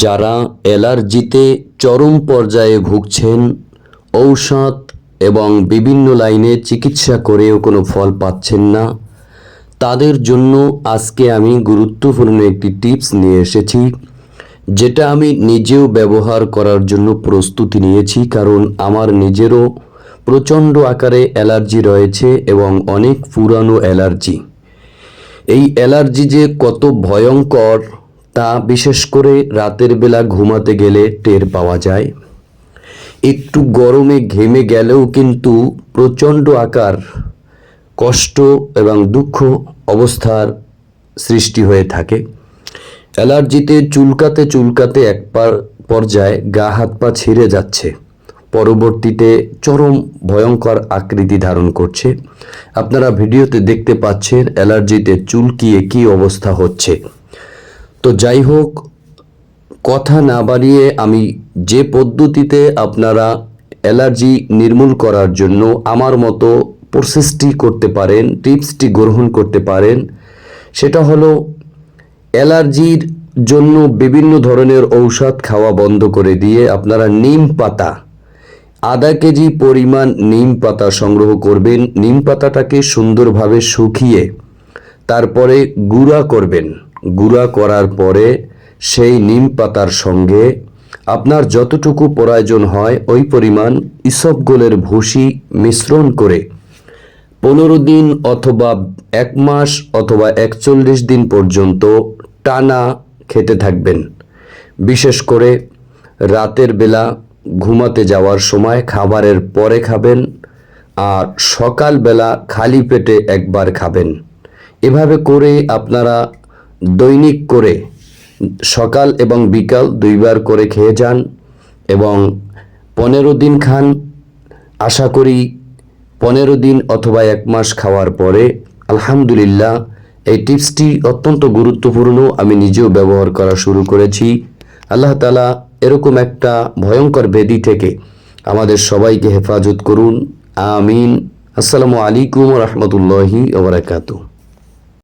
যারা অ্যালার্জিতে চরম পর্যায়ে ভুগছেন, ঔষধ এবং বিভিন্ন লাইনে চিকিৎসা করেও কোনো ফল পাচ্ছেন না। তাদের জন্য আজকে আমি গুরুত্বপূর্ণ একটি টিপস নিয়ে এসেছি, যেটা আমি নিজেও ব্যবহার করার জন্য প্রস্তুতি নিয়েছি, কারণ আমার নিজেরও প্রচণ্ড আকারে অ্যালার্জি রয়েছে এবং অনেক পুরানো অ্যালার্জি এই অ্যালার্জি যে কত ভয়ঙ্কর তা বিশেষ করে রাতের বেলা ঘুমাতে গেলে টের পাওয়া যায়। একটু গরমে ঘেমে গেলেও কিন্তু প্রচণ্ড আকার, কষ্ট এবং দুঃখ অবস্থার সৃষ্টি হয়ে থাকে। অ্যালার্জিতে চুলকাতে চুলকাতে এক পার- পর্যায়ে গা হাত পা ছিঁড়ে যাচ্ছে। পরবর্তীতে চরম ভয়ঙ্কর আকৃতি ধারণ করছে। আপনারা ভিডিওতে দেখতে পাচ্ছেন অ্যালার্জিতে চুলকিয়ে কী অবস্থা হচ্ছে। তো যাই হোক, কথা না বাড়িয়ে আমি যে পদ্ধতিতে আপনারা অ্যালার্জি নির্মূল করার জন্য আমার মতো প্রসেসটি করতে পারেন, টিপসটি গ্রহণ করতে পারেন, সেটা হলো অ্যালার্জির জন্য বিভিন্ন ধরনের ঔষধ খাওয়া বন্ধ করে দিয়ে আপনারা নিম পাতা, আধা কেজি পরিমাণ নিম পাতা সংগ্রহ করবেন, নিম পাতাটাকে সুন্দরভাবে শুকিয়ে তারপরে গুঁড়া করবেন। গুঁড়া করার পরে সেই নিম পাতার সঙ্গে আপনার যতটুকু প্রয়োজন হয় ওই পরিমাণ ইসবগোলের ভুসি মিশ্রণ করে পনেরো দিন অথবা এক মাস অথবা একচল্লিশ দিন পর্যন্ত টানা খেতে থাকবেন। বিশেষ করে রাতের বেলা ঘুমাতে যাওয়ার সময় খাবারের পরে খাবেন আর সকালবেলা খালি পেটে একবার খাবেন। এভাবে করে আপনারা দৈনিক করে সকাল এবং বিকাল দুইবার করে খেয়ে যান এবং পনেরো দিন খান। আশা করি পনেরো দিন অথবা এক মাস খাওয়ার পরে, আলহামদুলিল্লাহ, এই টিপসটি অত্যন্ত গুরুত্বপূর্ণ। আমি নিজেও ব্যবহার করা শুরু করেছি। আল্লাহ তালা এরকম একটা ভয়ঙ্কর বেদি থেকে আমাদের সবাইকে হেফাজত করুন। আমিন। আসসালামু আলাইকুম রহমতুল্লাহি ওবরাকাতু